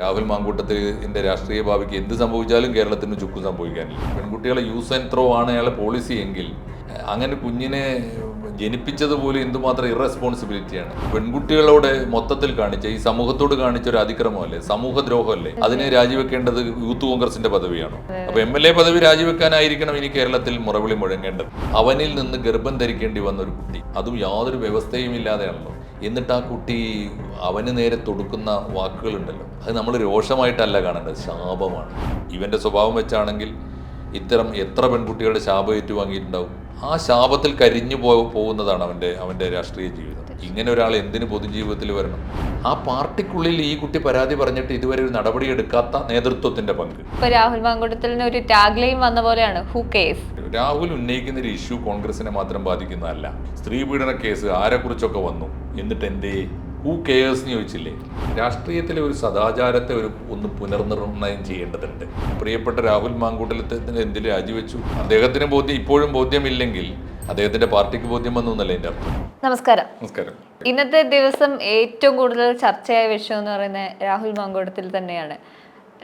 രാഹുൽ മാങ്കൂട്ടത്തിൽ മാങ്കൂട്ടത്തിന്റെ രാഷ്ട്രീയ ഭാവിക്ക് എന്ത് സംഭവിച്ചാലും കേരളത്തിന് ചുക്കും സംഭവിക്കാനില്ല. പെൺകുട്ടികളെ യൂസ് ആൻഡ് ത്രോ ആണ് അയാളെ പോളിസി എങ്കിൽ അങ്ങനെ കുഞ്ഞിനെ ജനിപ്പിച്ചത് പോലും എന്തുമാത്രം ഇറസ്പോൺസിബിലിറ്റിയാണ് പെൺകുട്ടികളോട് മൊത്തത്തിൽ കാണിച്ച ഈ സമൂഹത്തോട് കാണിച്ച ഒരു അതിക്രമമല്ലേ? സമൂഹദ്രോഹമല്ലേ അതിനെ രാജിവെക്കേണ്ടത് യൂത്ത് കോൺഗ്രസിന്റെ പദവിയാണോ? അപ്പൊ എം എൽ എ പദവി രാജിവെക്കാനായിരിക്കണം ഇനി കേരളത്തിൽ മുറവിളി മുഴങ്ങേണ്ടത്. അവനിൽ നിന്ന് ഗർഭം ധരിക്കേണ്ടി വന്ന ഒരു കുട്ടി. അതും യാതൊരു വ്യവസ്ഥയും ഇല്ലാതെയാണല്ലോ. എന്നിട്ട് ആ കുട്ടി അവന് നേരെ തൊടുക്കുന്ന വാക്കുകളുണ്ടല്ലോ. അത് നമ്മൾ രോഷമായിട്ടല്ല കാണേണ്ടത് ശാപമാണ്. ഇവന്റെ സ്വഭാവം വെച്ചാണെങ്കിൽ ഇത്തരം എത്ര പെൺകുട്ടികളുടെ ശാപം ഏറ്റുവാങ്ങിയിട്ടുണ്ടാവും? ആ ശാപത്തിൽ കരിഞ്ഞു പോ പോകുന്നതാണ് അവന്റെ അവന്റെ രാഷ്ട്രീയ ജീവിതം. ഇങ്ങനെ ഒരാൾ എന്തിന് പൊതുജീവിതത്തിൽ വരണം? ആ പാർട്ടിക്കുള്ളിൽ ഈ കുട്ടി പരാതി പറഞ്ഞിട്ട് ഇതുവരെ ഒരു നടപടി എടുക്കാത്ത നേതൃത്വത്തിന്റെ പങ്ക്. ഇപ്പൊ രാഹുൽ മാങ്കൂട്ടത്തിന് ഒരു ടാഗ് ലൈൻ വന്ന പോലെയാണ്. ഹു കേസ് രാഹുൽ ഉന്നയിക്കുന്ന ഒരു ഇഷ്യൂ കോൺഗ്രസിനെ മാത്രം ബാധിക്കുന്നതല്ല. സ്ത്രീ പീഡന കേസ് ആരെക്കുറിച്ചൊക്കെ വന്നു? എന്നിട്ട് എന്തേ ഹൂ കെയേഴ്സ് എന്ന് ചോദിച്ചില്ലേ? രാഷ്ട്രീയത്തിലെ ഒരു സദാചാരത്തെ ഒരു ഒന്ന് പുനർനിർണയം ചെയ്യേണ്ടതുണ്ട്. പ്രിയപ്പെട്ട രാഹുൽ മാങ്കൂട്ടലത്തിന് എന്തിൽ രാജിവെച്ചു? അദ്ദേഹത്തിന് ബോധ്യം ഇപ്പോഴും ബോധ്യമില്ലെങ്കിൽ അദ്ദേഹത്തിന്റെ പാർട്ടിക്ക് ബോധ്യം വന്നു എന്നല്ല എന്റെ അർത്ഥം? നമസ്കാരം. നമസ്കാരം. ഇന്നത്തെ ദിവസം ഏറ്റവും കൂടുതൽ ചർച്ചയായ വിഷയം എന്ന് പറയുന്നത് രാഹുൽ മാങ്കൂട്ടത്തിൽ തന്നെയാണ്.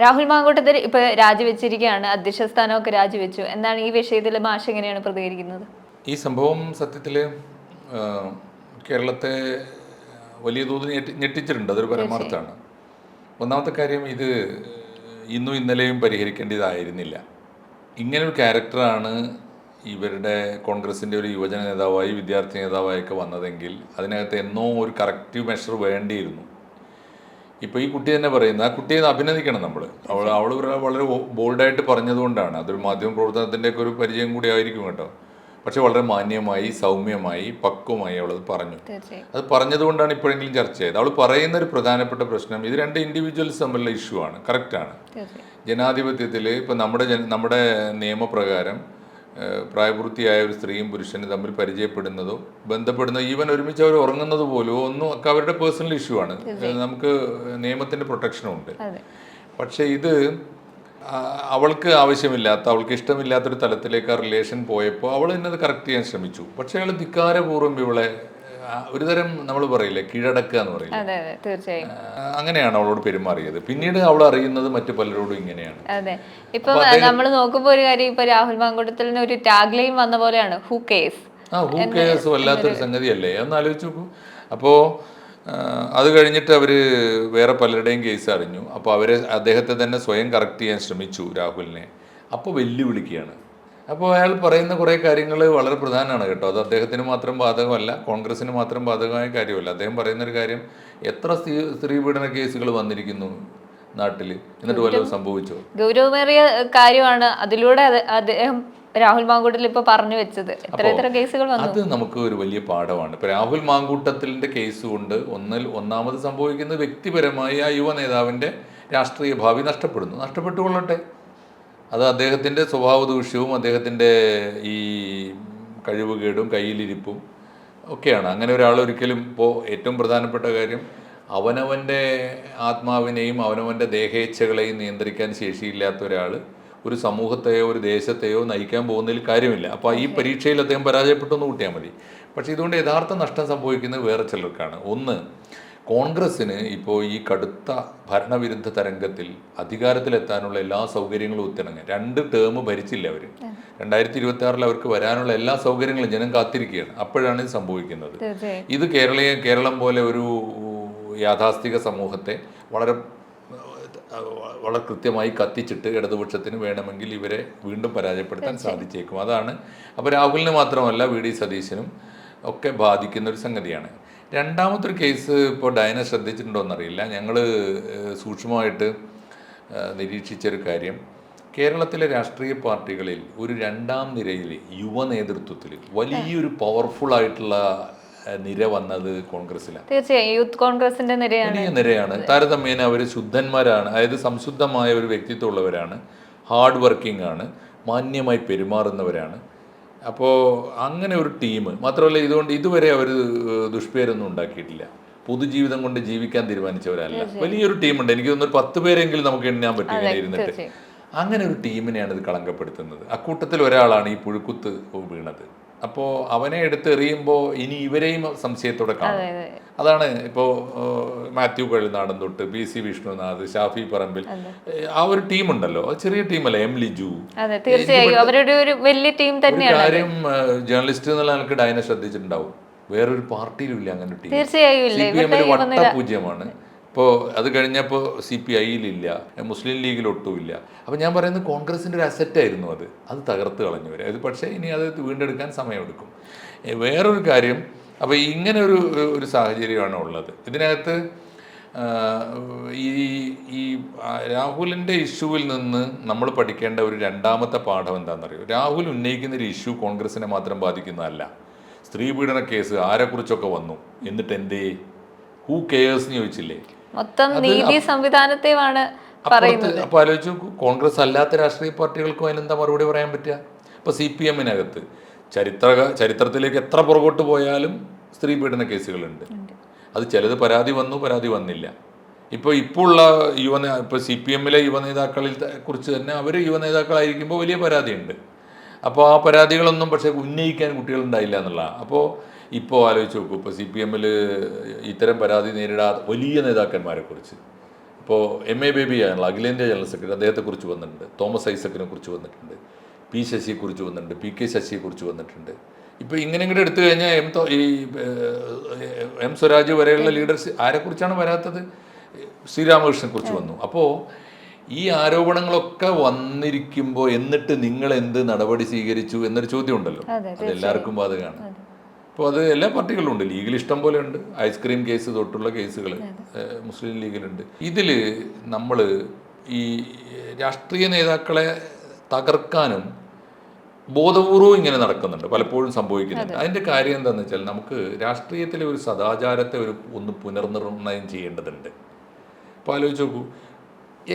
രാഹുൽ മാങ്കൂട്ടത്തിൽ ഇപ്പൊ രാജിവെച്ചിരിക്കുകയാണ് അധ്യക്ഷ സ്ഥാനമൊക്കെ രാജിവെച്ചു. എന്നാണ് ഈ വിഷയത്തിൽ മാഷ് എങ്ങനെയാണ് പ്രതികരിക്കുന്നത്? ഈ സംഭവം സത്യത്തിൽ കേരളത്തെ വലിയ തോതിൽ ഞെട്ടി ഞെട്ടിച്ചിട്ടുണ്ട്. അതൊരു പരമാർത്ഥമാണ്. ഒന്നാമത്തെ കാര്യം ഇത് ഇന്നും ഇന്നലെയും പരിഹരിക്കേണ്ടതായിരുന്നില്ല. ഇങ്ങനെ ഒരു ക്യാരക്ടറാണ് ഇവരുടെ കോൺഗ്രസിന്റെ ഒരു യുവജന നേതാവായി വിദ്യാർത്ഥി നേതാവായൊക്കെ വന്നതെങ്കിൽ അതിനകത്ത് എന്നോ ഒരു കറക്റ്റീവ് മെഷർ വേണ്ടിയിരുന്നു. ഇപ്പോൾ ഈ കുട്ടി തന്നെ പറയുന്നത് ആ കുട്ടിയെ അഭിനന്ദിക്കണം നമ്മൾ അവൾ അവൾ വളരെ ബോൾഡായിട്ട് പറഞ്ഞതുകൊണ്ടാണ്. അതൊരു മാധ്യമ പ്രവർത്തനത്തിന്റെയൊക്കെ ഒരു പരിചയം കൂടി ആയിരിക്കും കേട്ടോ. പക്ഷെ വളരെ മാന്യമായി സൗമ്യമായി പക്വമായി അവൾ അത് പറഞ്ഞു. അത് പറഞ്ഞതുകൊണ്ടാണ് ഇപ്പോഴെങ്കിലും ചർച്ച ചെയ്തത്. അവൾ പറയുന്ന ഒരു പ്രധാനപ്പെട്ട പ്രശ്നം ഇത് രണ്ട് ഇൻഡിവിജ്വൽസ് തമ്മിലുള്ള ഇഷ്യൂ ആണ്. കറക്റ്റാണ് ജനാധിപത്യത്തിൽ ഇപ്പം നമ്മുടെ ജന നമ്മുടെ നിയമപ്രകാരം പ്രായപൂർത്തിയായ ഒരു സ്ത്രീയും പുരുഷനും തമ്മിൽ പരിചയപ്പെടുന്നതോ ബന്ധപ്പെടുന്നതോ ഈവൻ ഒരുമിച്ച് അവർ ഉറങ്ങുന്നത് പോലും ഒന്നും ഒക്കെ അവരുടെ പേഴ്സണൽ ഇഷ്യൂ ആണ്. നമുക്ക് നിയമത്തിന്റെ പ്രൊട്ടക്ഷനും ഉണ്ട്. പക്ഷേ ഇത് അവൾക്ക് ആവശ്യമില്ലാത്ത അവൾക്ക് ഇഷ്ടമില്ലാത്തൊരു തലത്തിലേക്ക് ആ റിലേഷൻ പോയപ്പോൾ അവൾ എന്നെ അത് കറക്റ്റ് ചെയ്യാൻ ശ്രമിച്ചു. പക്ഷെ അയാൾ ധിക്കാരപൂർവം ഇവളെ ഒരു ഒരുതരം നമ്മൾ പറയില്ലേ കീഴടക്കുക എന്ന് പറയും തീർച്ചയായും. അങ്ങനെയാണ് അവളോട് പെരുമാറിയത്. പിന്നീട് അവൾ അറിയുന്നത് മറ്റു പലരോടും ഇങ്ങനെയാണ്. അതെ. ഇപ്പൊ നമ്മൾ നോക്കുമ്പോ ഒരു കാര്യം ഇപ്പൊ രാഹുൽ മാങ്കൂട്ടത്തിന് ഒരു ടാഗ്ലൈൻ വന്ന പോലെയാണ്. ഹു കേസ് ആ ഹൂ കേസ് വല്ലാത്തൊരു സംഗതിയല്ലേ? ഒന്ന് ആലോചിച്ച് നോക്കൂ. അപ്പോൾ അത് കഴിഞ്ഞിട്ട് അവർ വേറെ പലരുടെയും കേസ് അറിഞ്ഞു. അപ്പോൾ അവരെ അദ്ദേഹത്തെ തന്നെ സ്വയം കറക്റ്റ് ചെയ്യാൻ ശ്രമിച്ചു രാഹുലിനെ. അപ്പോൾ വെല്ലുവിളിക്കുകയാണ്. അപ്പോൾ അയാൾ പറയുന്ന കുറേ കാര്യങ്ങൾ വളരെ പ്രധാനമാണ് കേട്ടോ. അത് അദ്ദേഹത്തിന് മാത്രം ബാധകമല്ല കോൺഗ്രസ്സിന് മാത്രം ബാധകമായ കാര്യമല്ല. അദ്ദേഹം പറയുന്നൊരു കാര്യം എത്ര സ്ത്രീ സ്ത്രീ പീഡന കേസുകൾ വന്നിരിക്കുന്നു നാട്ടിൽ എന്നിട്ട് വല്ലതും സംഭവിച്ചു? ഗൗരവമേറിയ കാര്യമാണ്. അതിലൂടെ അദ്ദേഹം രാഹുൽ മാങ്കൂട്ടത്തിൽ ഇപ്പൊ പറഞ്ഞു വെച്ചത്. എത്ര എത്ര കേസുകൾ വന്നു? അത് നമുക്ക് ഒരു വലിയ പാഠമാണ്. ഇപ്പൊ രാഹുൽ മാങ്കൂട്ടത്തിന്റെ കേസ് കൊണ്ട് ഒന്നിൽ ഒന്നാമത് സംഭവിക്കുന്നത് വ്യക്തിപരമായി ആ യുവ നേതാവിന്റെ രാഷ്ട്രീയ ഭാവി നഷ്ടപ്പെടുന്നു. നഷ്ടപ്പെട്ടുകൊള്ളട്ടെ. അത് അദ്ദേഹത്തിന്റെ സ്വഭാവ ദൂഷ്യവും അദ്ദേഹത്തിന്റെ ഈ കഴിവുകേടും കയ്യിലിരിപ്പും ഒക്കെയാണ്. അങ്ങനെ ഒരാൾ ഒരിക്കലും ഇപ്പോൾ ഏറ്റവും പ്രധാനപ്പെട്ട കാര്യം അവനവന്റെ ആത്മാവിനെയും അവനവന്റെ ദേഹേച്ഛകളെയും നിയന്ത്രിക്കാൻ ശേഷിയില്ലാത്ത ഒരാൾ ഒരു സമൂഹത്തെയോ ഒരു ദേശത്തെയോ നയിക്കാൻ പോകുന്നതിൽ കാര്യമില്ല. അപ്പോൾ ഈ പരീക്ഷയിൽ അദ്ദേഹം പരാജയപ്പെട്ടു എന്ന് കൂട്ടിയാൽ മതി. പക്ഷേ ഇതുകൊണ്ട് യഥാർത്ഥ നഷ്ടം സംഭവിക്കുന്നത് വേറെ ചിലർക്കാണ്. ഒന്ന് കോൺഗ്രസ്സിന് ഇപ്പോൾ ഈ കടുത്ത ഭരണവിരുദ്ധ തരംഗത്തിൽ അധികാരത്തിലെത്താനുള്ള എല്ലാ സൗകര്യങ്ങളും ഒത്തിണങ്ങി. രണ്ട് ടേം ഭരിച്ചില്ല അവർ രണ്ടായിരത്തി ഇരുപത്തി ആറിൽ അവർക്ക് വരാനുള്ള എല്ലാ സൗകര്യങ്ങളും ജനം കാത്തിരിക്കുകയാണ്. അപ്പോഴാണ് ഇത് സംഭവിക്കുന്നത്. ഇത് കേരളീയ കേരളം പോലെ ഒരു യാഥാസ്ഥിക സമൂഹത്തെ വളരെ വളരെ കൃത്യമായി കത്തിച്ചിട്ട് ഇടതുപക്ഷത്തിന് വേണമെങ്കിൽ ഇവരെ വീണ്ടും പരാജയപ്പെടുത്താൻ സാധിച്ചേക്കും. അതാണ്. അപ്പോൾ രാഹുലിന് മാത്രമല്ല വി ഡി സതീശനും ഒക്കെ ബാധിക്കുന്ന ഒരു സംഗതിയാണ്. രണ്ടാമത്തൊരു കേസ് ഇപ്പോൾ ഡയന ശ്രദ്ധിച്ചിട്ടുണ്ടോ എന്നറിയില്ല. ഞങ്ങൾ സൂക്ഷ്മമായിട്ട് നിരീക്ഷിച്ചൊരു കാര്യം. കേരളത്തിലെ രാഷ്ട്രീയ പാർട്ടികളിൽ ഒരു രണ്ടാം നിരയിൽ യുവ നേതൃത്വത്തിൽ വലിയൊരു പവർഫുൾ ആയിട്ടുള്ള നിര വന്നത് കോൺഗ്രസിലാണ് തീർച്ചയായും. യൂത്ത് കോൺഗ്രസിന്റെ നിരയാണ്. നിരയാണ്. താരതമ്യേന അവർ ശുദ്ധന്മാരാണ്. അതായത് സംശുദ്ധമായ ഒരു വ്യക്തിത്വമുള്ളവരാണ്. ഹാർഡ് വർക്കിംഗ് ആണ്. മാന്യമായി പെരുമാറുന്നവരാണ്. അപ്പോൾ അങ്ങനെ ഒരു ടീം മാത്രമല്ല ഇതുകൊണ്ട് ഇതുവരെ അവർ ദുഷ്പേരൊന്നും ഉണ്ടാക്കിയിട്ടില്ല. പൊതുജീവിതം കൊണ്ട് ജീവിക്കാൻ തീരുമാനിച്ചവരല്ല. വലിയൊരു ടീമുണ്ട്. എനിക്ക് തോന്നുന്നു ഒരു പത്ത് പേരെങ്കിലും നമുക്ക് എണ്ണാൻ പറ്റും ഇങ്ങനെ ഇരുന്നിട്ട് അങ്ങനെ ഒരു ടീമിനെയാണ് ഇത് കളങ്കപ്പെടുത്തുന്നത്. അക്കൂട്ടത്തിൽ ഒരാളാണ് ഈ പുഴുക്കുത്ത് വീണത്. അപ്പോൾ അവനെ എടുത്തെറിയുമ്പോൾ ഇനി ഇവരെയും സംശയത്തോടെ കാണും. അതെ അതെ. അതാണ് ഇപ്പോ മാത്യു കഴിനാടൻ തൊട്ട് പി സി വിഷ്ണുനാഥ് ഷാഫി പറമ്പിൽ. ആ ഒരു ടീം ഉണ്ടല്ലോ ചെറിയ ടീമല്ല എം ലിജു. തീർച്ചയായും. അവരുടെ ഒരു വലിയ ടീം തന്നെയാണ് കാര്യം ജേർണലിസ്റ്റ് എന്നുള്ള നിലയ്ക്ക് ഡൈന ശ്രദ്ധിച്ചിട്ടുണ്ടാവും. വേറൊരു പാർട്ടിയിലും ഇല്ല അങ്ങനെ ടീം. തീർച്ചയായും പൂജ്യമാണ്. ഇപ്പോൾ അത് കഴിഞ്ഞപ്പോൾ സി പി ഐയിലില്ല മുസ്ലിം ലീഗിൽ ഒട്ടുമില്ല അപ്പോൾ ഞാൻ പറയുന്നത് കോൺഗ്രസിന്റെ ഒരു അസറ്റായിരുന്നു അത്. അത് തകർത്ത് വരെ അത് പക്ഷേ ഇനി അത് വീണ്ടെടുക്കാൻ സമയമെടുക്കും. വേറൊരു കാര്യം അപ്പോൾ ഇങ്ങനെ ഒരു ഒരു സാഹചര്യമാണ് ഉള്ളത്. ഇതിനകത്ത് ഈ ഈ രാഹുലിന്റെ ഇഷ്യൂവിൽ നിന്ന് നമ്മൾ പഠിക്കേണ്ട ഒരു രണ്ടാമത്തെ പാഠം എന്താണെന്നറിയോ? രാഹുൽ ഉന്നയിക്കുന്ന ഒരു ഇഷ്യൂ കോൺഗ്രസിനെ മാത്രം ബാധിക്കുന്നതല്ല. സ്ത്രീ പീഡന കേസ് ആരെക്കുറിച്ചൊക്കെ വന്നു. എന്നിട്ട് എന്തേ ഹൂ കെയേഴ്സ് എന്ന് ചോദിച്ചില്ലേ? മൊത്തം നീതി സംവിധാനത്തെയാണ് പറയുന്നത്. അപ്പൊ ആലോചിച്ചു കോൺഗ്രസ് അല്ലാത്ത രാഷ്ട്രീയ പാർട്ടികൾക്കും അതിനെന്താ മറുപടി പറയാൻ പറ്റുക? ഇപ്പൊ സി പി എമ്മിനകത്ത് ചരിത്ര ചരിത്രത്തിലേക്ക് എത്ര പുറകോട്ട് പോയാലും സ്ത്രീ പീഡന കേസുകളുണ്ട്. അത് ചിലത് പരാതി വന്നു പരാതി വന്നില്ല. ഇപ്പോൾ ഇപ്പോൾ ഉള്ള യുവ ഇപ്പോൾ സി പി എമ്മിലെ യുവനേതാക്കളിൽ കുറിച്ച് തന്നെ അവർ യുവനേതാക്കളായിരിക്കുമ്പോൾ വലിയ പരാതിയുണ്ട്. അപ്പോൾ ആ പരാതികളൊന്നും പക്ഷേ ഉന്നയിക്കാൻ കുട്ടികളുണ്ടായില്ല എന്നുള്ള അപ്പോൾ ഇപ്പോൾ ആലോചിച്ച് നോക്കൂ ഇപ്പോൾ സി പി എമ്മിൽ ഇത്തരം പരാതി നേരിടാത്ത വലിയ നേതാക്കന്മാരെ കുറിച്ച് ഇപ്പോൾ എം എ ബേബി ആണല്ലോ അഖിലേന്ത്യാ ജനറൽ സെക്രട്ടറി അദ്ദേഹത്തെക്കുറിച്ച് വന്നിട്ടുണ്ട്. തോമസ് ഐസക്കിനെ കുറിച്ച് വന്നിട്ടുണ്ട്. പി ശശിയെക്കുറിച്ച് വന്നിട്ടുണ്ട് പി കെ ശശിയെക്കുറിച്ച് വന്നിട്ടുണ്ട്. ഇപ്പോൾ ഇങ്ങനെ ഇങ്ങോട്ട് എടുത്തു കഴിഞ്ഞാൽ എം തോ- ഈ എം സ്വരാജ് വരെയുള്ള ലീഡേഴ്സ് ആരെക്കുറിച്ചാണ് വരാത്തത്? ശ്രീരാമകൃഷ്ണനെ കുറിച്ച് വന്നു. അപ്പോൾ ഈ ആരോപണങ്ങളൊക്കെ വന്നിരിക്കുമ്പോൾ എന്നിട്ട് നിങ്ങൾ എന്ത് നടപടി സ്വീകരിച്ചു എന്നൊരു ചോദ്യം ഉണ്ടല്ലോ അതെ, അത് എല്ലാവർക്കും ബാധകമാണ് അപ്പോൾ അത് എല്ലാ പാർട്ടികളിലും ഉണ്ട്. ലീഗിൽ ഇഷ്ടം പോലെ ഉണ്ട്. ഐസ്ക്രീം കേസ് തൊട്ടുള്ള കേസുകൾ മുസ്ലിം ലീഗിലുണ്ട്. ഇതിൽ നമ്മൾ ഈ രാഷ്ട്രീയ നേതാക്കളെ തകർക്കാനും ബോധപൂർവം ഇങ്ങനെ നടക്കുന്നുണ്ട്. പലപ്പോഴും സംഭവിക്കുന്നുണ്ട്. അതിന്റെ കാര്യം എന്താണെന്ന് വെച്ചാൽ നമുക്ക് രാഷ്ട്രീയത്തിലെ ഒരു സദാചാരത്തെ ഒരു ഒന്ന് പുനർനിർണയം ചെയ്യേണ്ടതുണ്ട്. അപ്പോൾ ആലോചിച്ച് നോക്കൂ.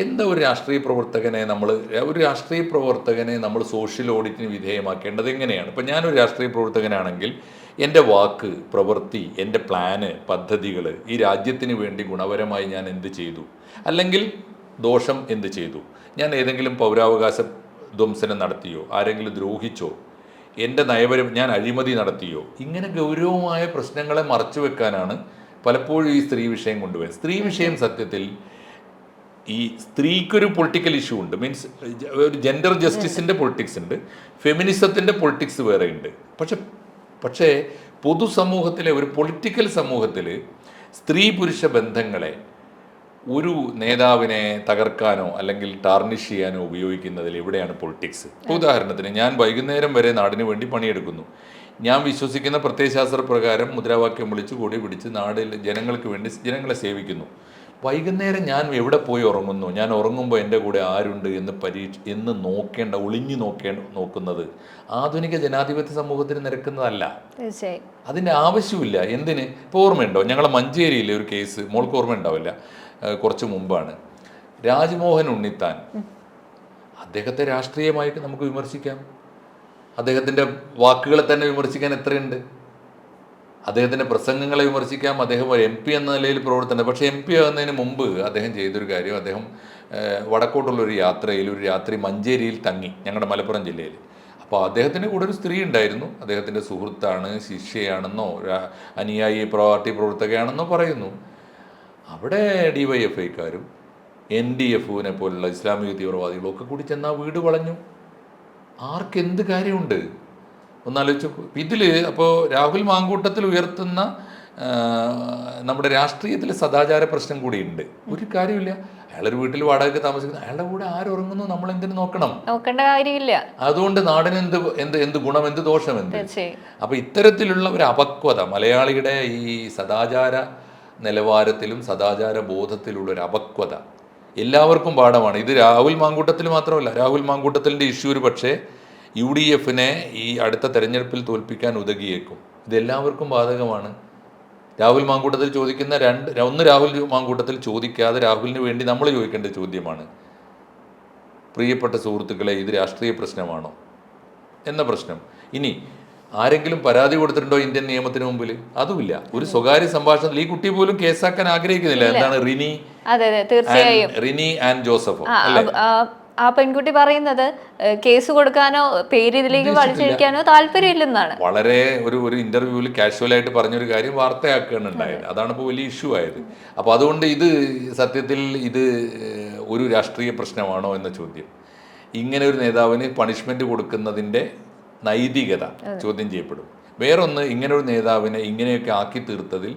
എന്താ ഒരു രാഷ്ട്രീയ പ്രവർത്തകനെ നമ്മൾ ഒരു രാഷ്ട്രീയ പ്രവർത്തകനെ നമ്മൾ സോഷ്യൽ ഓഡിറ്റിന് വിധേയമാക്കേണ്ടത് എങ്ങനെയാണ്? ഇപ്പം ഞാനൊരു രാഷ്ട്രീയ പ്രവർത്തകനാണെങ്കിൽ എന്റെ വാക്ക് പ്രവൃത്തി എന്റെ പ്ലാന് പദ്ധതികൾ ഈ രാജ്യത്തിന് വേണ്ടി ഗുണപരമായി ഞാൻ എന്ത് ചെയ്തു? അല്ലെങ്കിൽ ദോഷം എന്ത് ചെയ്തു? ഞാൻ ഏതെങ്കിലും പൗരാവകാശ ധ്വംസനം നടത്തിയോ? ആരെങ്കിലും ദ്രോഹിച്ചോ? എന്റെ നയപരം ഞാൻ അഴിമതി നടത്തിയോ? ഇങ്ങനെ ഗൗരവമായ പ്രശ്നങ്ങളെ മറച്ചു വെക്കാനാണ് പലപ്പോഴും ഈ സ്ത്രീ വിഷയം കൊണ്ടുവരുന്നത്. സ്ത്രീ വിഷയം സത്യത്തിൽ ഈ സ്ത്രീക്കൊരു പൊളിറ്റിക്കൽ ഇഷ്യൂ ഉണ്ട്. മീൻസ് ഒരു ജെൻഡർ ജസ്റ്റിസിന്റെ പൊളിറ്റിക്സ് ഉണ്ട്. ഫെമിനിസത്തിന്റെ പൊളിറ്റിക്സ് വേറെ ഉണ്ട്. പക്ഷെ പക്ഷേ പൊതുസമൂഹത്തിലെ ഒരു പൊളിറ്റിക്കൽ സമൂഹത്തിൽ സ്ത്രീ പുരുഷ ബന്ധങ്ങളെ ഒരു നേതാവിനെ തകർക്കാനോ അല്ലെങ്കിൽ ടാർണിഷ് ചെയ്യാനോ ഉപയോഗിക്കുന്നതിൽ എവിടെയാണ് പൊളിറ്റിക്സ് ഉദാഹരണത്തിന് ഞാൻ വൈകുന്നേരം വരെ നാടിന് വേണ്ടി പണിയെടുക്കുന്നു. ഞാൻ വിശ്വസിക്കുന്ന പ്രത്യയശാസ്ത്ര പ്രകാരം മുദ്രാവാക്യം വിളിച്ച് കൂടി പിടിച്ച് നാടിൽ ജനങ്ങൾക്ക് വേണ്ടി ജനങ്ങളെ സേവിക്കുന്നു. വൈകുന്നേരം ഞാൻ എവിടെ പോയി ഉറങ്ങുന്നു? ഞാൻ ഉറങ്ങുമ്പോൾ എന്റെ കൂടെ ആരുണ്ട് എന്ന് പരീക്ഷ എന്ന് നോക്കേണ്ട ഒളിഞ്ഞു നോക്കേണ്ട നോക്കുന്നത് ആധുനിക ജനാധിപത്യ സമൂഹത്തിന് നിരക്കുന്നതല്ല. അതിന്റെ ആവശ്യമില്ല. എന്തിന്? ഇപ്പോൾ ഓർമ്മയുണ്ടോ? ഞങ്ങളെ മഞ്ചേരിയിലെ ഒരു കേസ് മോൾക്ക് ഓർമ്മ ഉണ്ടാവില്ല കുറച്ച് മുമ്പാണ്. രാജ്മോഹൻ ഉണ്ണിത്താൻ. അദ്ദേഹത്തെ രാഷ്ട്രീയമായിട്ട് നമുക്ക് വിമർശിക്കാം. അദ്ദേഹത്തിന്റെ വാക്കുകളെ തന്നെ വിമർശിക്കാൻ എത്രയുണ്ട്? അദ്ദേഹത്തിന്റെ പ്രസംഗങ്ങളെ വിമർശിക്കാം. അദ്ദേഹം ഒരു എം പി എന്ന നിലയിൽ പ്രവർത്തനം പക്ഷേ എം പി ആകുന്നതിന് മുമ്പ് അദ്ദേഹം ചെയ്തൊരു കാര്യം. അദ്ദേഹം വടക്കോട്ടുള്ള വടക്കോട്ടുള്ളൊരു യാത്രയിൽ ഒരു രാത്രി മഞ്ചേരിയിൽ തങ്ങി ഞങ്ങളുടെ മലപ്പുറം ജില്ലയിൽ. അപ്പോൾ അദ്ദേഹത്തിന്റെ കൂടെ ഒരു സ്ത്രീ ഉണ്ടായിരുന്നു. അദ്ദേഹത്തിന്റെ സുഹൃത്താണ് ശിഷ്യയാണെന്നോ അനുയായി പാർട്ടി പ്രവർത്തകയാണെന്നോ പറയുന്നു. അവിടെ ഡി വൈ എഫ് ഐക്കാരും എൻ ഡി എഫുവിനെ പോലുള്ള ഇസ്ലാമിക തീവ്രവാദികളും ഒക്കെ കൂടി ചെന്ന് ആ വീട് വളഞ്ഞു. ആർക്കെന്ത് കാര്യമുണ്ട്? ഒന്നാലോചിച്ച് ഇതിൽ അപ്പോൾ രാഹുൽ മാങ്കൂട്ടത്തിൽ ഉയർത്തുന്ന നമ്മുടെ രാഷ്ട്രീയത്തിലെ സദാചാര പ്രശ്നം കൂടിയുണ്ട് ഒരു കാര്യമില്ല അയാളൊരു വീട്ടിൽ വാടകയ്ക്ക് താമസിക്കുന്നു. അയാളുടെ കൂടെ ആരുറങ്ങുന്നു നമ്മൾ എന്തിനു നോക്കണം? നോക്കേണ്ട കാര്യമില്ല. അതുകൊണ്ട് നാടിന് എന്ത് എന്ത് എന്ത് ഗുണം എന്ത് ദോഷം എന്ത്? അപ്പൊ ഇത്തരത്തിലുള്ള ഒരു അപക്വത മലയാളിയുടെ ഈ സദാചാര നിലവാരത്തിലും സദാചാര ബോധത്തിലുള്ള ഒരു അപക്വത എല്ലാവർക്കും പാഠമാണ്. ഇത് രാഹുൽ മാങ്കൂട്ടത്തിൽ മാത്രമല്ല രാഹുൽ മാങ്കൂട്ടത്തിന്റെ ഇഷ്യൂ ഒരു പക്ഷേ യു ഡി എഫിനെ ഈ അടുത്ത തെരഞ്ഞെടുപ്പിൽ തോൽപ്പിക്കാൻ ഉതകിയേക്കും. ഇതെല്ലാവർക്കും ബാധകമാണ്. രാഹുൽ മാങ്കൂട്ടത്തിൽ ചോദിക്കുന്ന രണ്ട് ഒന്ന് രാഹുൽ മാങ്കൂട്ടത്തിൽ ചോദിക്കാതെ രാഹുലിന് വേണ്ടി നമ്മൾ ചോദിക്കേണ്ട ചോദ്യമാണ്. പ്രിയപ്പെട്ട സുഹൃത്തുക്കളെ ഇത് രാഷ്ട്രീയ പ്രശ്നമാണോ? എന്ന പ്രശ്നം. ഇനി ആരെങ്കിലും പരാതി കൊടുത്തിട്ടുണ്ടോ ഇന്ത്യൻ നിയമത്തിന് മുമ്പിൽ അതുമില്ല. ഒരു സ്വകാര്യ സംഭാഷണത്തിൽ ഈ കുട്ടി പോലും കേസാക്കാൻ ആഗ്രഹിക്കുന്നില്ല. എന്താണ് റിനി അതെ അതെ. തീർച്ചയായും. റിനി ആൻഡ് ജോസഫോ അല്ലേ? ആ, പെൺകുട്ടി പറയുന്നത് കേസ് കൊടുക്കാനോ പേര് ഇതിലേക്ക് വലിച്ചഴിക്കാനോ താല്പര്യമില്ലെന്നാണ്. വളരെ ഒരു ഒരു ഇന്റർവ്യൂവിൽ കാഷ്വൽ ആയിട്ട് പറഞ്ഞൊരു കാര്യം വാർത്തയാക്കുകയാണ് ഉണ്ടായത് അതാണ് ഇപ്പോൾ വലിയ ഇഷ്യൂ ആയത്. അപ്പോൾ അതുകൊണ്ട് ഇത് സത്യത്തിൽ ഇത് ഒരു രാഷ്ട്രീയ പ്രശ്നമാണോ എന്ന ചോദ്യം. ഇങ്ങനെ ഒരു നേതാവിന് പണിഷ്മെന്റ് കൊടുക്കുന്നതിന്റെ നൈതികത ചോദ്യം ചെയ്യപ്പെടും. വേറൊന്ന് ഇങ്ങനെ ഒരു നേതാവിനെ ഇങ്ങനെയൊക്കെ ആക്കി തീർത്തതിൽ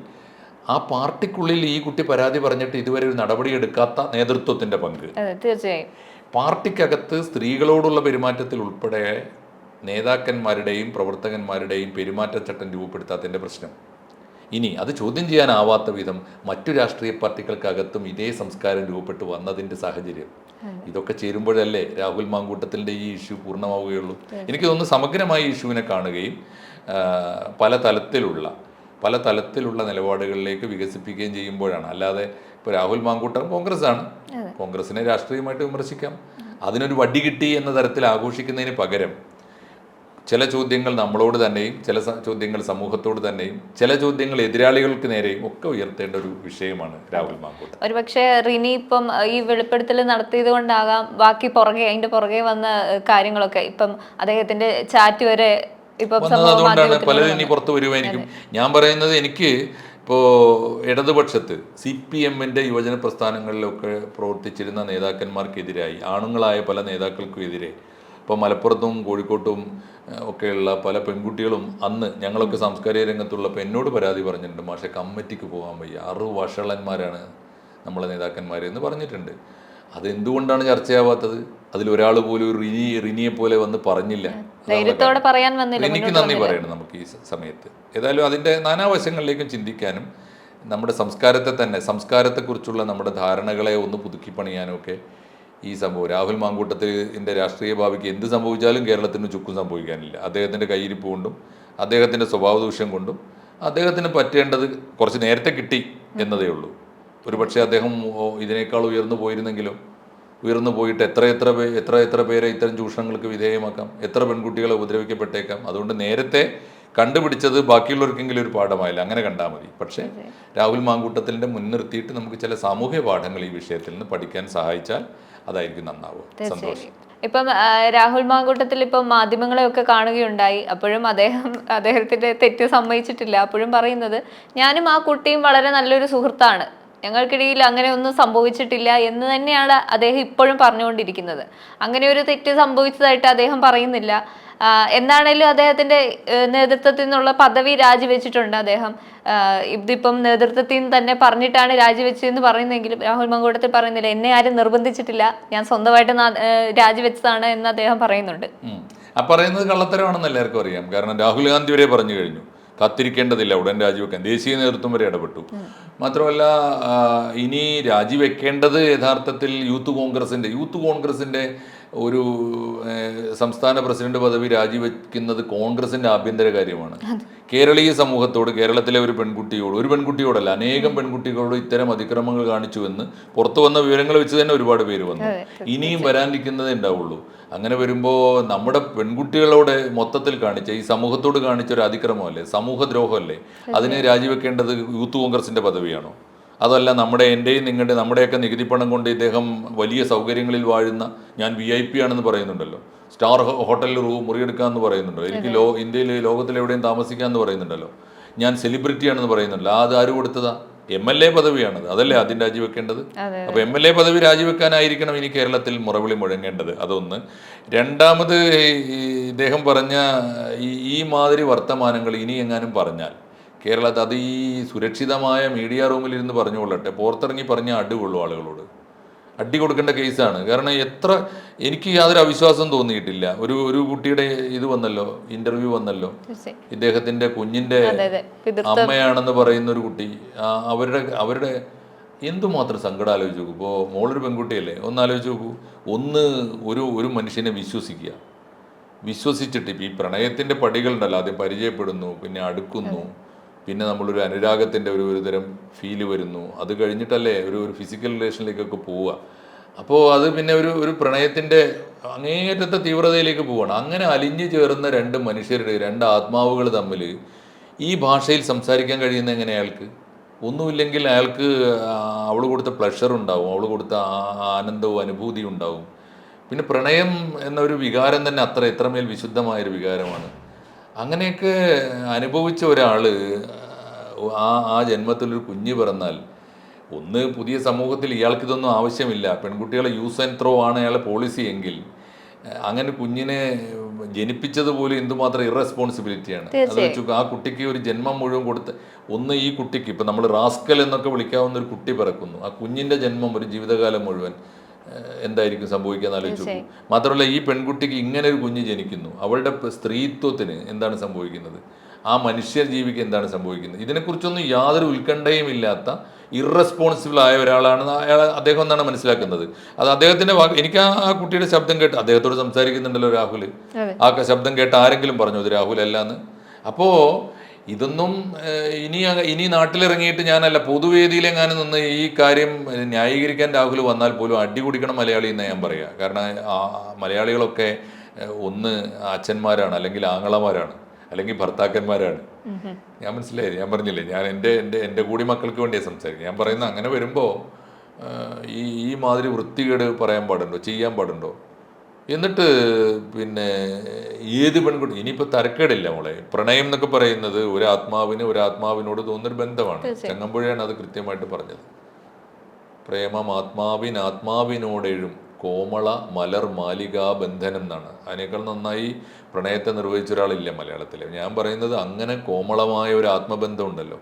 ആ പാർട്ടിക്കുള്ളിൽ ഈ കുട്ടി പരാതി പറഞ്ഞിട്ട് ഇതുവരെ ഒരു നടപടി എടുക്കാത്ത നേതൃത്വത്തിന്റെ പങ്ക്. തീർച്ചയായും. പാർട്ടിക്കകത്ത് സ്ത്രീകളോടുള്ള പെരുമാറ്റത്തിൽ ഉൾപ്പെടെ നേതാക്കന്മാരുടെയും പ്രവർത്തകന്മാരുടെയും പെരുമാറ്റച്ചട്ടം രൂപപ്പെടുത്താത്തതിന്റെ പ്രശ്നം. ഇനി അത് ചോദ്യം ചെയ്യാനാവാത്ത വിധം മറ്റു രാഷ്ട്രീയ പാർട്ടികൾക്കകത്തും ഇതേ സംസ്കാരം രൂപപ്പെട്ടു വന്നതിന്റെ സാഹചര്യം. ഇതൊക്കെ ചേരുമ്പോഴല്ലേ രാഹുൽ മാങ്കൂട്ടത്തിന്റെ ഈ ഇഷ്യൂ പൂർണമാവുകയുള്ളൂ. എനിക്ക് തോന്നുന്നു സമഗ്രമായ ഇഷ്യൂവിനെ കാണുകയും പല തലത്തിലുള്ള പല തലത്തിലുള്ള നിലപാടുകളിലേക്ക് വികസിപ്പിക്കുകയും ചെയ്യുമ്പോഴാണ്. അല്ലാതെ ഇപ്പോൾ രാഹുൽ മാങ്കൂട്ടം കോൺഗ്രസ് ആണ് കോൺഗ്രസിനെ രാഷ്ട്രീയമായിട്ട് വിമർശിക്കാം. അതിനൊരു വടി കിട്ടി എന്ന തരത്തിൽ ആഘോഷിക്കുന്നതിന് പകരം ചില ചോദ്യങ്ങൾ നമ്മളോട് തന്നെയും ചില ചോദ്യങ്ങൾ സമൂഹത്തോട് തന്നെയും ചില ചോദ്യങ്ങൾ എതിരാളികൾക്ക് നേരെയും ഒക്കെ ഉയർത്തേണ്ട ഒരു വിഷയമാണ് രാഹുൽ മാങ്കൂട്ടം. ഒരുപക്ഷെ റിനി ഇപ്പം ഈ വെളിപ്പെടുത്തൽ നടത്തിയത് കൊണ്ടാകാം ബാക്കി പുറകെ അതിന്റെ പുറകെ വന്ന കാര്യങ്ങളൊക്കെ ഇപ്പം അദ്ദേഹത്തിന്റെ ചാറ്റ് വരെ ഇപ്പം അതുകൊണ്ടാണ് പലരും ഇനി പുറത്തു വരുമായിരിക്കും ഞാൻ പറയുന്നത് എനിക്ക് ഇപ്പോൾ ഇടതുപക്ഷത്ത് സി പി എമ്മിന്റെ യുവജന പ്രസ്ഥാനങ്ങളിലൊക്കെ പ്രവർത്തിച്ചിരുന്ന നേതാക്കന്മാർക്കെതിരായി ആണുങ്ങളായ പല നേതാക്കൾക്കും എതിരെ ഇപ്പോൾ മലപ്പുറത്തും കോഴിക്കോട്ടും ഒക്കെയുള്ള പല പെൺകുട്ടികളും അന്ന് ഞങ്ങളൊക്കെ സാംസ്കാരിക രംഗത്തുള്ളപ്പോൾ എന്നോട് പരാതി പറഞ്ഞിട്ടുണ്ട് പക്ഷേ കമ്മിറ്റിക്ക് പോകാൻ വയ്യ അറു വഷളന്മാരാണ് നമ്മളെ നേതാക്കന്മാരെന്ന് പറഞ്ഞിട്ടുണ്ട്. അതെന്തുകൊണ്ടാണ് ചർച്ചയാവാത്തത്? അതിലൊരാൾ പോലും റിനി റിനിയെ പോലെ വന്ന് പറഞ്ഞില്ല. ധൈര്യത്തോടെ പറയാൻ വന്നില്ല എനിക്ക് നന്ദി പറയണം നമുക്ക് ഈ സമയത്ത്. ഏതായാലും അതിന്റെ നാനാവശങ്ങളിലേക്കും ചിന്തിക്കാനും നമ്മുടെ സംസ്കാരത്തെ തന്നെ സംസ്കാരത്തെക്കുറിച്ചുള്ള നമ്മുടെ ധാരണകളെ ഒന്ന് പുതുക്കി പണിയാനും ഒക്കെ ഈ സംഭവം രാഹുൽ മാങ്കൂട്ടത്തിന്റെ രാഷ്ട്രീയ ഭാവിക്ക് എന്ത് സംഭവിച്ചാലും കേരളത്തിന് ചുക്കും സംഭവിക്കാനില്ല. അദ്ദേഹത്തിന്റെ കയ്യിരിപ്പ് കൊണ്ടും അദ്ദേഹത്തിന്റെ സ്വഭാവ ദൂഷ്യം കൊണ്ടും അദ്ദേഹത്തിന് പറ്റേണ്ടത് കുറച്ച് നേരത്തെ കിട്ടി എന്നതേ ഉള്ളൂ. ഒരു പക്ഷേ അദ്ദേഹം ഇതിനേക്കാൾ ഉയർന്നു പോയിരുന്നെങ്കിലും ഉയർന്നു പോയിട്ട് എത്ര എത്ര പേ എത്ര എത്ര പേരെ ഇത്തരം ചൂഷണങ്ങൾക്ക് വിധേയമാക്കാം? എത്ര പെൺകുട്ടികളെ ഉപദ്രവിക്കപ്പെട്ടേക്കാം? അതുകൊണ്ട് നേരത്തെ കണ്ടുപിടിച്ചത് ബാക്കിയുള്ളവർക്കെങ്കിലും ഒരു പാഠമായില്ല. അങ്ങനെ കണ്ടാൽ മതി. പക്ഷേ രാഹുൽ മാങ്കൂട്ടത്തിന്റെ മുൻനിർത്തിയിട്ട് നമുക്ക് ചില സാമൂഹ്യ പാഠങ്ങൾ ഈ വിഷയത്തിൽ നിന്ന് പഠിക്കാൻ സഹായിച്ചാൽ അതായിരിക്കും നന്നാവുക. സന്തോഷം. ഇപ്പം രാഹുൽ മാങ്കൂട്ടത്തിൽ ഇപ്പം മാധ്യമങ്ങളെയൊക്കെ കാണുകയുണ്ടായി. അപ്പോഴും അദ്ദേഹം അദ്ദേഹത്തിന്റെ തെറ്റ് സമ്മതിച്ചിട്ടില്ല. അപ്പോഴും പറയുന്നത് ഞാനും ആ കുട്ടിയും വളരെ നല്ലൊരു സുഹൃത്താണ്. ഞങ്ങൾക്കിടയിൽ അങ്ങനെ ഒന്നും സംഭവിച്ചിട്ടില്ല എന്ന് തന്നെയാണ് അദ്ദേഹം ഇപ്പോഴും പറഞ്ഞുകൊണ്ടിരിക്കുന്നത്. അങ്ങനെ ഒരു തെറ്റ് സംഭവിച്ചതായിട്ട് അദ്ദേഹം പറയുന്നില്ല. എന്നാണേലും അദ്ദേഹത്തിന്റെ നേതൃത്വത്തിൽ നിന്നുള്ള പദവി രാജിവെച്ചിട്ടുണ്ട് അദ്ദേഹം. ഇതിപ്പം നേതൃത്വത്തിൽ നിന്ന് തന്നെ പറഞ്ഞിട്ടാണ് രാജിവെച്ചതെന്ന് പറയുന്നെങ്കിലും രാഹുൽ മങ്കൂടത്തിൽ പറയുന്നില്ല. എന്നെ ആരും നിർബന്ധിച്ചിട്ടില്ല. ഞാൻ സ്വന്തമായിട്ട് രാജിവെച്ചതാണ് എന്ന് അദ്ദേഹം പറയുന്നുണ്ട്. ആ പറയുന്നത് കള്ളത്തരമാണെന്ന് എല്ലാവർക്കും അറിയാം. കാരണം രാഹുൽ ഗാന്ധി വരെ പറഞ്ഞു കഴിഞ്ഞു. കാത്തിരിക്കേണ്ടതില്ല. ഉടൻ രാജിവെക്കാൻ. ദേശീയ നേതൃത്വം വരെ ഇടപെട്ടു. മാത്രമല്ല ഇനി രാജിവെക്കേണ്ടത് യഥാർത്ഥത്തിൽ യൂത്ത് കോൺഗ്രസിന്റെ യൂത്ത് കോൺഗ്രസിന്റെ ഒരു സംസ്ഥാന പ്രസിഡന്റ് പദവി രാജിവെക്കുന്നത് കോൺഗ്രസിന്റെ ആഭ്യന്തര കാര്യമാണ്. കേരളീയ സമൂഹത്തോട് കേരളത്തിലെ ഒരു പെൺകുട്ടിയോട് ഒരു പെൺകുട്ടിയോടല്ല അനേകം പെൺകുട്ടികളോട് ഇത്തരം അതിക്രമങ്ങൾ കാണിച്ചു എന്ന് പുറത്തു വന്ന വിവരങ്ങൾ വെച്ച് തന്നെ ഒരുപാട് പേര് വന്നു. ഇനിയും വരാനിരിക്കുന്നതേ ഉണ്ടാവുള്ളൂ. അങ്ങനെ വരുമ്പോൾ നമ്മുടെ പെൺകുട്ടികളോട് മൊത്തത്തിൽ കാണിച്ച ഈ സമൂഹത്തോട് കാണിച്ച ഒരു അതിക്രമമല്ലേ? സമൂഹദ്രോഹമല്ലേ? അതിനെ രാജിവെക്കേണ്ടത് യൂത്ത് കോൺഗ്രസിന്റെ പദവിയാണോ? അതല്ല നമ്മുടെ എന്റെയും നിങ്ങളുടെ നമ്മുടെയൊക്കെ നികുതി പണം കൊണ്ട് ഇദ്ദേഹം വലിയ സൗകര്യങ്ങളിൽ വാഴുന്ന ഞാൻ വി ഐ പി ആണെന്ന് പറയുന്നുണ്ടല്ലോ. സ്റ്റാർ ഹോട്ടലിൽ റൂം മുറിയെടുക്കാമെന്ന് പറയുന്നുണ്ടല്ലോ. എനിക്ക് ലോ ഇന്ത്യയിൽ ലോകത്തിലെവിടെയും താമസിക്കാമെന്ന് പറയുന്നുണ്ടല്ലോ. ഞാൻ സെലിബ്രിറ്റി ആണെന്ന് പറയുന്നുണ്ടല്ലോ. അത് ആര് കൊടുത്തതാ? എം എൽ എ പദവിയാണത്. അതല്ലേ ആദ്യം രാജിവെക്കേണ്ടത്. അപ്പൊ എം എൽ എ പദവി രാജിവെക്കാനായിരിക്കണം ഇനി കേരളത്തിൽ മുറവിളി മുഴങ്ങേണ്ടത്. അതൊന്ന്. രണ്ടാമത് ഇദ്ദേഹം പറഞ്ഞ ഈ ഈ മാതിരി വർത്തമാനങ്ങൾ ഇനി എങ്ങാനും പറഞ്ഞാൽ കേരളത്തിൽ അത് ഈ സുരക്ഷിതമായ മീഡിയ റൂമിൽ ഇരുന്ന് പറഞ്ഞുകൊള്ളട്ടെ പുറത്തിറങ്ങി പറഞ്ഞാൽ അടി കൊള്ളു ആളുകളോട്. അടി കൊടുക്കേണ്ട കേസാണ്. കാരണം എത്ര എനിക്ക് യാതൊരു അവിശ്വാസം തോന്നിയിട്ടില്ല. ഒരു ഒരു കുട്ടിയുടെ ഇത് വന്നല്ലോ ഇന്റർവ്യൂ വന്നല്ലോ. ഇദ്ദേഹത്തിന്റെ കുഞ്ഞിന്റെ അമ്മയാണെന്ന് പറയുന്ന ഒരു കുട്ടി അവരുടെ അവരുടെ എന്തുമാത്രം സങ്കടം ആലോചിച്ച് നോക്കൂ. ഇപ്പോൾ മോളൊരു പെൺകുട്ടിയല്ലേ ഒന്ന് ആലോചിച്ച് നോക്കൂ. ഒന്ന് ഒരു ഒരു മനുഷ്യനെ വിശ്വസിക്കുക. വിശ്വസിച്ചിട്ട് ഇപ്പം ഈ പ്രണയത്തിന്റെ പടികളുണ്ടല്ലോ ആദ്യം പരിചയപ്പെടുന്നു പിന്നെ അടുക്കുന്നു. പിന്നെ നമ്മളൊരു അനുരാഗത്തിന്റെ ഒരു ഒരുതരം ഫീൽ വരുന്നു. അത് കഴിഞ്ഞിട്ടല്ലേ ഒരു ഒരു ഫിസിക്കൽ റിലേഷനിലേക്കൊക്കെ പോവുക. അപ്പോൾ അത് പിന്നെ ഒരു ഒരു പ്രണയത്തിന്റെ അങ്ങേയറ്റത്തെ തീവ്രതയിലേക്ക് പോവുകയാണ് അങ്ങനെ അലിഞ്ഞു ചേർന്ന രണ്ട് മനുഷ്യരുടെ രണ്ട് ആത്മാവുകൾ തമ്മിൽ ഈ ഭാഷയിൽ സംസാരിക്കാൻ കഴിയുന്ന എങ്ങനെ അയാൾക്ക്? ഒന്നുമില്ലെങ്കിൽ അയാൾക്ക് അവൾ കൊടുത്ത പ്ലഷർ ഉണ്ടാവും. അവൾ കൊടുത്ത ആനന്ദവും അനുഭൂതിയും ഉണ്ടാവും. പിന്നെ പ്രണയം എന്നൊരു വികാരം തന്നെ അത്ര എത്രമേൽ വിശുദ്ധമായൊരു വികാരമാണ്. അങ്ങനെയൊക്കെ അനുഭവിച്ച ഒരാൾ ആ ആ ജന്മത്തിലൊരു കുഞ്ഞ് പിറന്നാൽ ഒന്ന് പുതിയ സമൂഹത്തിൽ ഇയാൾക്ക് ഇതൊന്നും ആവശ്യമില്ല. പെൺകുട്ടികളെ യൂസ് ആൻഡ് ത്രോ ആണ് അയാളെ പോളിസി എങ്കിൽ അങ്ങനെ കുഞ്ഞിനെ ജനിപ്പിച്ചത് പോലും എന്തുമാത്രം ഇറസ്പോൺസിബിലിറ്റിയാണ് അത് വെച്ചു ആ കുട്ടിക്ക് ഒരു ജന്മം മുഴുവൻ കൊടുത്ത് ഒന്ന് ഈ കുട്ടിക്ക് ഇപ്പം നമ്മൾ റാസ്കൽ എന്നൊക്കെ വിളിക്കാവുന്ന ഒരു കുട്ടി പിറക്കുന്നു. ആ കുഞ്ഞിന്റെ ജന്മം ഒരു ജീവിതകാലം മുഴുവൻ എന്തായിരിക്കും സംഭവിക്കുക ആലോചിച്ചു. മാത്രമല്ല ഈ പെൺകുട്ടിക്ക് ഇങ്ങനെ ഒരു കുഞ്ഞ് ജനിക്കുന്നു. അവളുടെ സ്ത്രീത്വത്തിന് എന്താണ് സംഭവിക്കുന്നത്? ആ മനുഷ്യ ജീവിക്ക് എന്താണ് സംഭവിക്കുന്നത്? ഇതിനെക്കുറിച്ചൊന്നും യാതൊരു ഉത്കണ്ഠയും ഇല്ലാത്ത ഇറസ്പോൺസിബിൾ ആയ ഒരാളാണ് അയാൾ അദ്ദേഹം എന്നാണ് മനസ്സിലാക്കുന്നത്. അത് അദ്ദേഹത്തിന്റെ വാക്ക് എനിക്ക് ആ കുട്ടിയുടെ ശബ്ദം കേട്ട് അദ്ദേഹത്തോട് സംസാരിക്കുന്നുണ്ടല്ലോ രാഹുൽ ആ ശബ്ദം കേട്ട് ആരെങ്കിലും പറഞ്ഞു ഇത് രാഹുൽ അല്ലാന്ന് അപ്പോ ഇതൊന്നും ഇനി ഇനി നാട്ടിലിറങ്ങിയിട്ട് ഞാനല്ല പൊതുവേദിയിലെങ്ങാനും നിന്ന് ഈ കാര്യം ന്യായീകരിക്കാൻ രാഹുൽ വന്നാൽ പോലും അടി കുടിക്കണം മലയാളി എന്ന് ഞാൻ പറയാം. കാരണം മലയാളികളൊക്കെ ഒന്ന് അച്ഛന്മാരാണ് അല്ലെങ്കിൽ ആങ്ങളമാരാണ് അല്ലെങ്കിൽ ഭർത്താക്കന്മാരാണ്. ഞാൻ മനസ്സിലായി ഞാൻ പറഞ്ഞില്ലേ ഞാൻ എന്റെ എന്റെ എന്റെ കൂടി മക്കൾക്ക് വേണ്ടിയാണ് സംസാരിക്കുന്നത്. ഞാൻ പറയുന്നത് അങ്ങനെ വരുമ്പോൾ ഈ ഈ മാതിരി വൃത്തികേട് പറയാൻ പാടുണ്ടോ ചെയ്യാൻ പാടുണ്ടോ? എന്നിട്ട് പിന്നെ ഏത് പെൺകുട്ടി ഇനിയിപ്പോൾ തരക്കേടില്ല മോളെ. പ്രണയം എന്നൊക്കെ പറയുന്നത് ഒരു ആത്മാവിന് ഒരു ആത്മാവിനോട് തോന്നുന്നൊരു ബന്ധമാണ്. ചങ്ങമ്പുഴയാണ് അത് കൃത്യമായിട്ട് പറഞ്ഞത്. പ്രേമം ആത്മാവിൻ ആത്മാവിനോടെഴും കോമള മലർ മാലികാ ബന്ധനം എന്നാണ്. അതിനേക്കാൾ നന്നായി പ്രണയത്തെ നിർവഹിച്ച ഒരാളില്ല മലയാളത്തിൽ ഞാൻ പറയുന്നത് അങ്ങനെ കോമളമായ ഒരു ആത്മബന്ധം ഉണ്ടല്ലോ.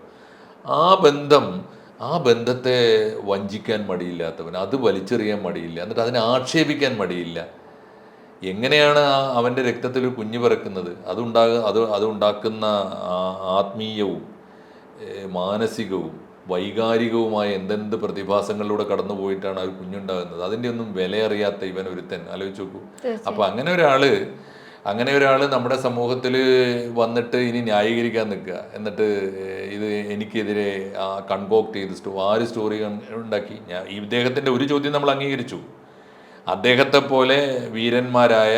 ആ ബന്ധം ആ ബന്ധത്തെ വഞ്ചിക്കാൻ മടിയില്ലാത്തവൻ അത് വലിച്ചെറിയാൻ മടിയില്ല എന്നിട്ട് അതിനെ ആക്ഷേപിക്കാൻ മടിയില്ല. എങ്ങനെയാണ് ആ അവന്റെ രക്തത്തിൽ ഒരു കുഞ്ഞ് പിറക്കുന്നത്? അതുണ്ടാക അത് അതുണ്ടാക്കുന്ന ആത്മീയവും മാനസികവും വൈകാരികവുമായ എന്തെന്ത് പ്രതിഭാസങ്ങളിലൂടെ കടന്നു പോയിട്ടാണ് ആ കുഞ്ഞുണ്ടാകുന്നത്? അതിന്റെ ഒന്നും വിലയറിയാത്ത ഇവൻ ഒരുത്തൻ ആലോചിച്ച് നോക്കൂ. അപ്പോൾ അങ്ങനെ ഒരാൾ അങ്ങനെ ഒരാൾ നമ്മുടെ സമൂഹത്തിൽ വന്നിട്ട് ഇനി ന്യായീകരിക്കാൻ നിൽക്കുക. എന്നിട്ട് ഇത് എനിക്കെതിരെ ആ കൺകോക്ട് ചെയ്ത് സ്റ്റോ ആര് സ്റ്റോറി ഉണ്ടാക്കി? ഞാൻ ഇദ്ദേഹത്തിന്റെ ഒരു ചോദ്യം നമ്മൾ അംഗീകരിച്ചു. അദ്ദേഹത്തെ പോലെ വീരന്മാരായ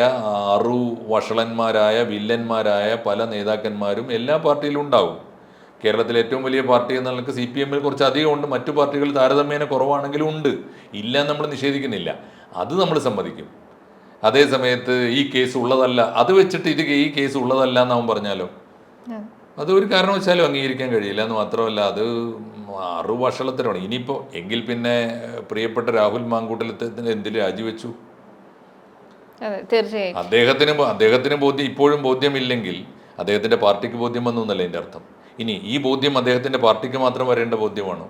അറു വഷളന്മാരായ വില്ലന്മാരായ പല നേതാക്കന്മാരും എല്ലാ പാർട്ടിയിലും ഉണ്ടാവും. കേരളത്തിലെ ഏറ്റവും വലിയ പാർട്ടി എന്ന നിലയ്ക്ക് സി പി എമ്മിൽ കുറച്ച് അധികം ഉണ്ട്. മറ്റു പാർട്ടികൾ താരതമ്യേന കുറവാണെങ്കിലും ഉണ്ട്. ഇല്ല നമ്മൾ നിഷേധിക്കുന്നില്ല. അത് നമ്മൾ സമ്മതിക്കും. അതേ സമയത്ത് ഈ കേസ് ഉള്ളതല്ല. അത് വെച്ചിട്ട് ഇത് ഈ കേസ് ഉള്ളതല്ല എന്ന് അവൻ പറഞ്ഞാലോ അത് ഒരു കാരണവശാലും അംഗീകരിക്കാൻ കഴിയില്ല എന്ന് മാത്രമല്ല അത് അറു വഷളത്തരമാണ് ഇനിയിപ്പോൾ എങ്കിൽ പിന്നെ പ്രിയപ്പെട്ട രാഹുൽ മാങ്കൂട്ടലത്തിന് എന്തിൽ രാജിവെച്ചു? തീർച്ചയായും. അദ്ദേഹത്തിന് അദ്ദേഹത്തിന് ബോധ്യം ഇപ്പോഴും ബോധ്യമില്ലെങ്കിൽ അദ്ദേഹത്തിന്റെ പാർട്ടിക്ക് ബോധ്യം വന്നു എന്നല്ല എന്റെ അർത്ഥം? ഇനി ഈ ബോധ്യം അദ്ദേഹത്തിന്റെ പാർട്ടിക്ക് മാത്രം വരേണ്ട ബോധ്യമാണോ?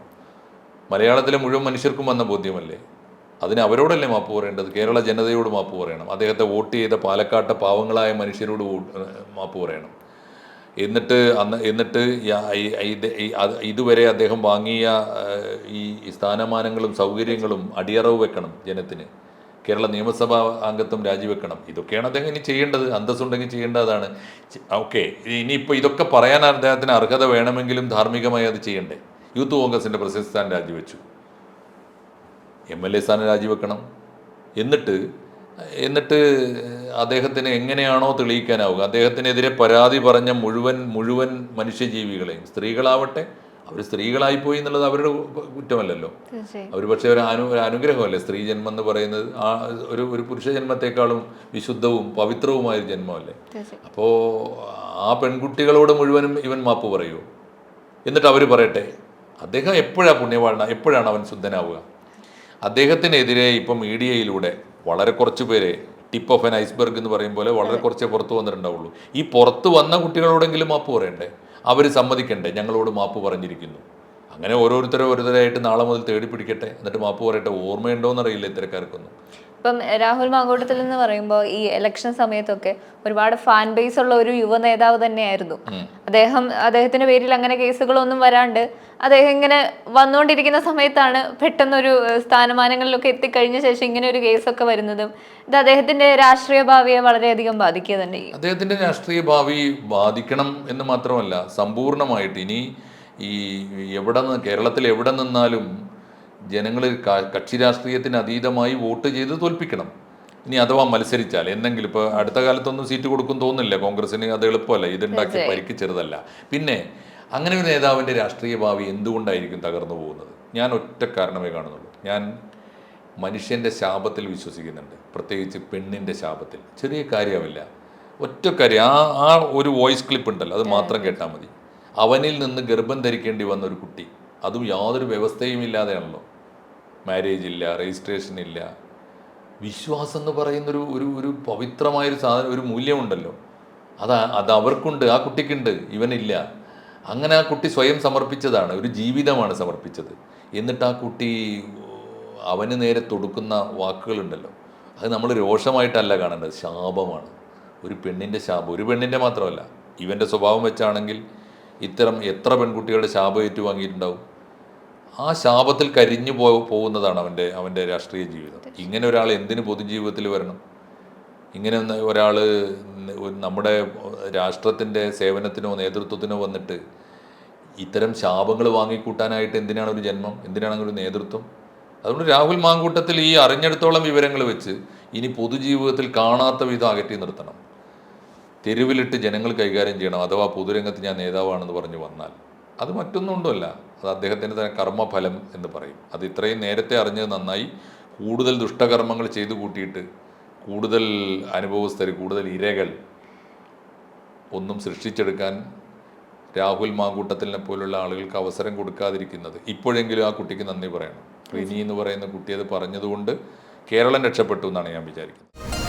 മലയാളത്തിലെ മുഴുവൻ മനുഷ്യർക്കും വന്ന ബോധ്യമല്ലേ? അതിന് അവരോടല്ലേ മാപ്പ് പറയേണ്ടത്? കേരള ജനതയോട് മാപ്പ് പറയണം. അദ്ദേഹത്തെ വോട്ട് ചെയ്ത പാലക്കാട്ടെ പാവങ്ങളായ മനുഷ്യരോട് മാപ്പ് പറയണം. എന്നിട്ട് അന്ന് എന്നിട്ട് ഇതുവരെ അദ്ദേഹം വാങ്ങിയ ഈ സ്ഥാനമാനങ്ങളും സൗകര്യങ്ങളും അടിയറവ് വെക്കണം ജനത്തിന്. കേരള നിയമസഭാ അംഗത്വം രാജിവെക്കണം. ഇതൊക്കെയാണ് അദ്ദേഹം ഇനി ചെയ്യേണ്ടത്. അന്തസ്സുണ്ടെങ്കിൽ ചെയ്യേണ്ടതാണ് ഓക്കെ. ഇനിയിപ്പോൾ ഇതൊക്കെ പറയാൻ അദ്ദേഹത്തിന് അർഹത വേണമെങ്കിലും ധാർമ്മികമായി അത് ചെയ്യണ്ടേ? യൂത്ത് കോൺഗ്രസിന്റെ പ്രസിദ്ധ സ്ഥാനം രാജിവെച്ചു. എം എൽ എ സ്ഥാനം രാജിവെക്കണം. എന്നിട്ട് എന്നിട്ട് അദ്ദേഹത്തിന് എങ്ങനെയാണോ തെളിയിക്കാനാവുക. അദ്ദേഹത്തിനെതിരെ പരാതി പറഞ്ഞ മുഴുവൻ മുഴുവൻ മനുഷ്യജീവികളെയും സ്ത്രീകളാവട്ടെ അവർ സ്ത്രീകളായിപ്പോയി എന്നുള്ളത് അവരുടെ കുറ്റമല്ലല്ലോ. അവർ പക്ഷേ ഒരു അനു ഒരു അനുഗ്രഹമല്ലേ? സ്ത്രീ ജന്മം എന്ന് പറയുന്നത് ആ ഒരു ഒരു പുരുഷ ജന്മത്തെക്കാളും വിശുദ്ധവും പവിത്രവുമായ ഒരു ജന്മമല്ലേ? അപ്പോൾ ആ പെൺകുട്ടികളോട് മുഴുവനും ഇവൻ മാപ്പ് പറയൂ എന്നിട്ട് അവർ പറയട്ടെ അദ്ദേഹം എപ്പോഴാണ് പുണ്യവാളന എപ്പോഴാണ് അവൻ ശുദ്ധനാവുക? അദ്ദേഹത്തിനെതിരെ ഇപ്പം മീഡിയയിലൂടെ വളരെ കുറച്ച് പേരെ ടിപ്പ് ഓഫ് എൻ ഐസ്ബർഗ് എന്ന് പറയും പോലെ വളരെ കുറച്ചേ പുറത്തു വന്നിട്ടുണ്ടാവുള്ളൂ. ഈ പുറത്ത് വന്ന കുട്ടികളോടെങ്കിലും മാപ്പ് പറയണ്ടേ? അവർ സമ്മതിക്കണ്ടേ? ഞങ്ങളോട് മാപ്പ് പറഞ്ഞിരിക്കുന്നു. അങ്ങനെ ഓരോരുത്തരെ ഓരോരുത്തരായിട്ട് നാളെ മുതൽ തേടി പിടിക്കട്ടെ? എന്നിട്ട് മാപ്പ് പറയട്ടെ? ഓർമ്മയുണ്ടോ എന്നറിയില്ല ഇത്തരക്കാർക്കൊന്നും. ഇപ്പം രാഹുൽ മാങ്കോട്ടത്തിൽ എന്ന് പറയുമ്പോൾ ഈ ഇലക്ഷൻ സമയത്തൊക്കെ ഒരുപാട് ഫാൻ ബേസ് ഉള്ള ഒരു യുവ നേതാവ് തന്നെയായിരുന്നു. അദ്ദേഹം അദ്ദേഹത്തിന്റെ പേരിൽ അങ്ങനെ കേസുകളൊന്നും വരാണ്ട് അദ്ദേഹം ഇങ്ങനെ വന്നുകൊണ്ടിരിക്കുന്ന സമയത്താണ് പെട്ടെന്നൊരു സ്ഥാനമാനങ്ങളിലൊക്കെ എത്തിക്കഴിഞ്ഞ ശേഷം ഇങ്ങനെ ഒരു കേസൊക്കെ വരുന്നതും ഇത് അദ്ദേഹത്തിന്റെ രാഷ്ട്രീയ ഭാവിയെ വളരെയധികം ബാധിക്കുക തന്നെ അദ്ദേഹത്തിന്റെ രാഷ്ട്രീയ ഭാവി ബാധിക്കണം എന്ന് മാത്രമല്ല സമ്പൂർണമായിട്ട് ഇനി ഈ എവിടെ നിന്ന് കേരളത്തിൽ എവിടെ നിന്നാലും ജനങ്ങൾ കക്ഷി രാഷ്ട്രീയത്തിന് അതീതമായി വോട്ട് ചെയ്ത് തോൽപ്പിക്കണം. ഇനി അഥവാ മത്സരിച്ചാൽ എന്തെങ്കിലും ഇപ്പോൾ അടുത്ത കാലത്തൊന്നും സീറ്റ് കൊടുക്കും തോന്നുന്നില്ല. കോൺഗ്രസിന് അത് എളുപ്പമല്ല. ഇതുണ്ടാക്കി പരിക്ക് ചെറുതല്ല. പിന്നെ അങ്ങനെ ഒരു നേതാവിന്റെ രാഷ്ട്രീയ ഭാവി എന്തുകൊണ്ടായിരിക്കും തകർന്നു പോകുന്നത്? ഞാൻ ഒറ്റ കാരണമേ കാണുന്നുള്ളൂ. ഞാൻ മനുഷ്യന്റെ ശാപത്തിൽ വിശ്വസിക്കുന്നുണ്ട്. പ്രത്യേകിച്ച് പെണ്ണിന്റെ ശാപത്തിൽ. ചെറിയ കാര്യമില്ല. ഒറ്റ കാര്യം. ആ ആ ഒരു വോയിസ് ക്ലിപ്പ് ഉണ്ടല്ലോ. അത് മാത്രം കേട്ടാൽ മതി. അവനിൽ നിന്ന് ഗർഭം ധരിക്കേണ്ടി വന്ന ഒരു കുട്ടി. അതും യാതൊരു വ്യവസ്ഥയും ഇല്ലാതെയാണല്ലോ. മാരേജ് ഇല്ല രജിസ്ട്രേഷൻ ഇല്ല. വിശ്വാസം എന്ന് പറയുന്നൊരു ഒരു ഒരു പവിത്രമായൊരു സാധനം ഒരു മൂല്യമുണ്ടല്ലോ. അത് അത് അവർക്കുണ്ട് ആ കുട്ടിക്കുണ്ട് ഇവനില്ല. അങ്ങനെ ആ കുട്ടി സ്വയം സമർപ്പിച്ചതാണ് ഒരു ജീവിതമാണ് സമർപ്പിച്ചത്. എന്നിട്ട് ആ കുട്ടി അവന് നേരെ തൊടുക്കുന്ന വാക്കുകളുണ്ടല്ലോ. അത് നമ്മൾ രോഷമായിട്ടല്ല കാണേണ്ടത് ശാപമാണ്. ഒരു പെണ്ണിന്റെ ശാപം ഒരു പെണ്ണിന്റെ മാത്രമല്ല. ഇവന്റെ സ്വഭാവം വെച്ചാണെങ്കിൽ ഇത്തരം എത്ര പെൺകുട്ടികളുടെ ശാപം ഏറ്റുവാങ്ങിയിട്ടുണ്ടാവും? ആ ശാപത്തിൽ കരിഞ്ഞു പോ പോകുന്നതാണ് അവന്റെ അവന്റെ രാഷ്ട്രീയ ജീവിതം. ഇങ്ങനെ ഒരാൾ എന്തിന് പൊതുജീവിതത്തിൽ വരണം? ഇങ്ങനെ ഒരാൾ നമ്മുടെ രാഷ്ട്രത്തിന്റെ സേവനത്തിനോ നേതൃത്വത്തിനോ വന്നിട്ട് ഇത്തരം ശാപങ്ങൾ വാങ്ങിക്കൂട്ടാനായിട്ട് എന്തിനാണ് ഒരു ജന്മം? എന്തിനാണ് ഒരു നേതൃത്വം? അതുകൊണ്ട് രാഹുൽ മാങ്കൂട്ടത്തിൽ ഈ അറിഞ്ഞെടുത്തോളം വിവരങ്ങൾ വെച്ച് ഇനി പൊതുജീവിതത്തിൽ കാണാത്ത വിധം അകറ്റി നിർത്തണം. തെരുവിലിട്ട് ജനങ്ങൾ കൈകാര്യം ചെയ്യണം. അഥവാ പൊതുരംഗത്ത് ഞാൻ നേതാവാണെന്ന് പറഞ്ഞു വന്നാൽ. അത് മറ്റൊന്നും കൊണ്ടുമല്ല. അത് അദ്ദേഹത്തിന്റെ തന്നെ കർമ്മഫലം എന്ന് പറയും. അത് ഇത്രയും നേരത്തെ അറിഞ്ഞത് നന്നായി. കൂടുതൽ ദുഷ്ടകർമ്മങ്ങൾ ചെയ്തു കൂട്ടിയിട്ട് കൂടുതൽ അനുഭവസ്ഥർ കൂടുതൽ ഇരകൾ ഒന്നും സൃഷ്ടിച്ചെടുക്കാൻ രാഹുൽ മാങ്കൂട്ടത്തിനെ പോലുള്ള ആളുകൾക്ക് അവസരം കൊടുക്കാതിരിക്കുന്നത് ഇപ്പോഴെങ്കിലും ആ കുട്ടിക്ക് നന്ദി പറയണം. റിനി എന്ന് പറയുന്ന കുട്ടി അത് പറഞ്ഞതുകൊണ്ട് കേരളം രക്ഷപ്പെട്ടു എന്നാണ് ഞാൻ വിചാരിക്കുന്നത്.